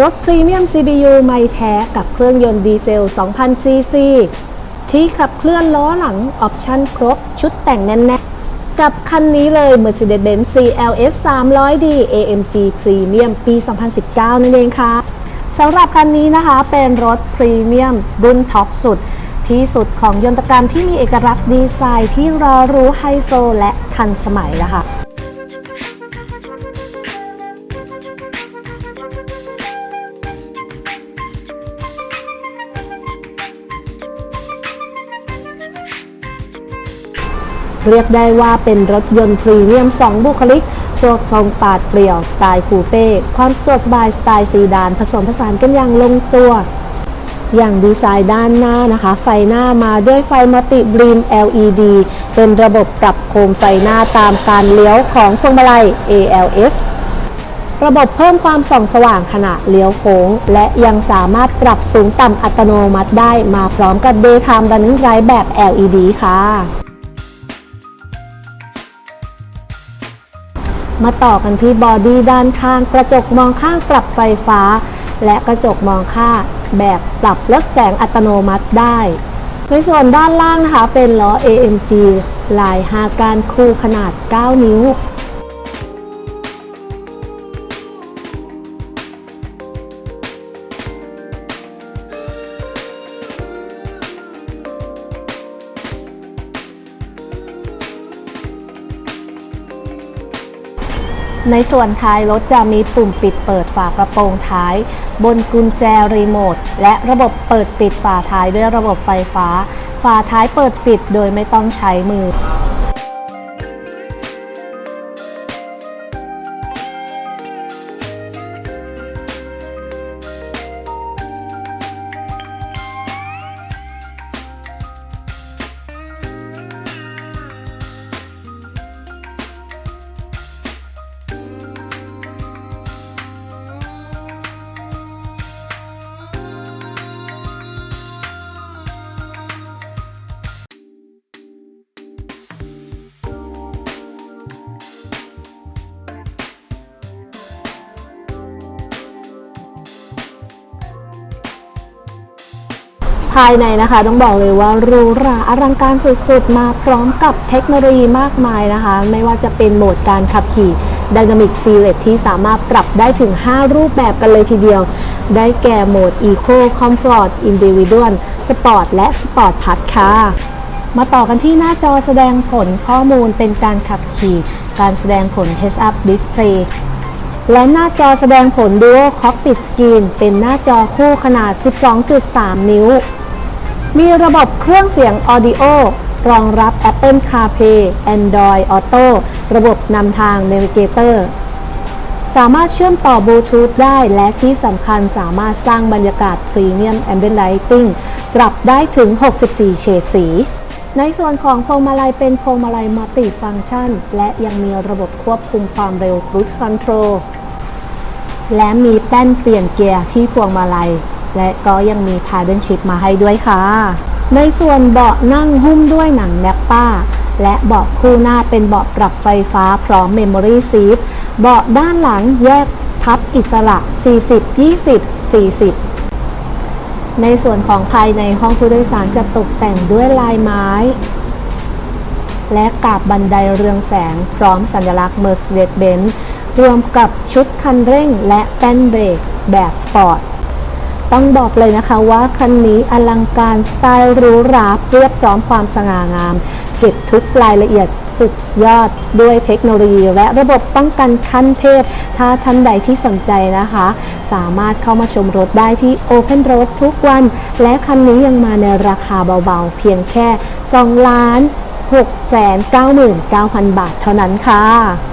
รถพรีเมียม CBU ไม่แท้กับเครื่องยนต์ดีเซล 2,000 ซีซี ที่ขับเคลื่อนล้อหลังออปชั่นครบ ชุดแต่งแน่นๆ กับคันนี้เลย Mercedes-Benz CLS 300D AMG Premium ปี 2019 นั่นเองค่ะสำหรับคันนี้นะคะเป็นรถพรีเมียมรุ่นท็อปสุด ที่สุดของยนตกรรมที่มีเอกลักษณ์ดีไซน์ที่รอรู้ไฮโซและทันสมัยนะคะ เรียกได้ว่าเป็นรถยนต์พรีเมียม 2 บุคลิกโซทรงปาดเปลี่ยว สไตล์คูเป้ ความสะดวกสบายสไตล์ซีดาน ผสมผสานกันอย่างลงตัว อย่างดีไซน์ด้านหน้านะคะ ไฟหน้ามาด้วยไฟมัลติบลีม LED เป็นระบบปรับโคมไฟหน้าตามการเลี้ยวของพวงมาลัย ALS ระบบเพิ่มความส่องสว่างขณะเลี้ยวโค้ง และยังสามารถปรับสูงต่ำอัตโนมัติได้มาพร้อมกับ Daytime Running Light แบบ LED ค่ะ มาต่อกันที่บอดี้ด้านข้าง กระจกมองข้างปรับไฟฟ้า และกระจกมองข้างแบบปรับลดแสงอัตโนมัติได้ ในส่วนด้านล่างนะคะเป็นล้อ AMG ลาย5การคู่ขนาด 9 นิ้ว ในส่วนท้ายรถจะมีปุ่มปิดเปิดฝากระโปรงท้าย บนกุญแจรีโมทและระบบเปิดปิดฝาท้ายด้วยระบบไฟฟ้า ฝาท้ายเปิดปิดโดยไม่ต้องใช้มือ ภายในนะคะ ต้องบอกเลยว่าหรูหราอลังการสุดๆ มาพร้อมกับเทคโนโลยีมากมายนะคะ ไม่ว่าจะเป็นโหมดการขับขี่ Dynamic Select ที่สามารถปรับได้ถึง 5 รูปแบบกันเลยทีเดียว ได้แก่โหมด Eco Comfort Individual Sport และ Sport Plus ค่ะ มาต่อกันที่หน้าจอแสดงผลข้อมูลเป็นการขับขี่ การแสดงผล Heads Up Display และหน้าจอแสดงผล Dual Cockpit Screen เป็นหน้าจอคู่ขนาด 12.3 นิ้ว มีระบบเครื่องเสียง Audio รองรับ Apple CarPlay Android Auto ระบบนำทาง Navigator สามารถเชื่อมต่อบลูทูธได้และที่สำคัญสามารถสร้างบรรยากาศพรีเมียม Ambient Lighting ปรับได้ถึง 64 เฉดสี ในส่วนของพวงมาลัยเป็นพวงมาลัยมัลติฟังก์ชัน และยังมีระบบควบคุมความเร็ว Cruise Control และมีแป้นเปลี่ยนเกียร์ที่พวงมาลัย และก็ยังมี Paddle Shift มาให้ด้วยค่ะ ในส่วนเบาะนั่งหุ้มด้วยหนังแนปป้า และเบาะคู่หน้าเป็นเบาะปรับไฟฟ้าพร้อม Memory Seat เบาะด้านหลังแยกพับอิสระ 40 20 40ในส่วนของภายในห้องผู้โดยสารจะตกแต่งด้วยลายไม้ และกาบบันไดเรืองแสงพร้อมสัญลักษณ์ Mercedes-Benz รวมกับชุดคันเร่งและแป้นเบรกแบบสปอร์ต ต้องบอกเลยนะคะว่าคันนี้อลังการสไตล์หรูหราเรียบพร้อมความสง่างาม เก็บทุกรายละเอียดสุดยอดด้วยเทคโนโลยี และระบบป้องกันขั้นเทพ ถ้าท่านใดที่สนใจนะคะ สามารถเข้ามาชมรถได้ที่ Open Road ทุกวัน และคันนี้ยังมาในราคาเบาๆ เพียงแค่ 2 ล้าน6 9 9 0 0 0 บาทเท่านั้นค่ะ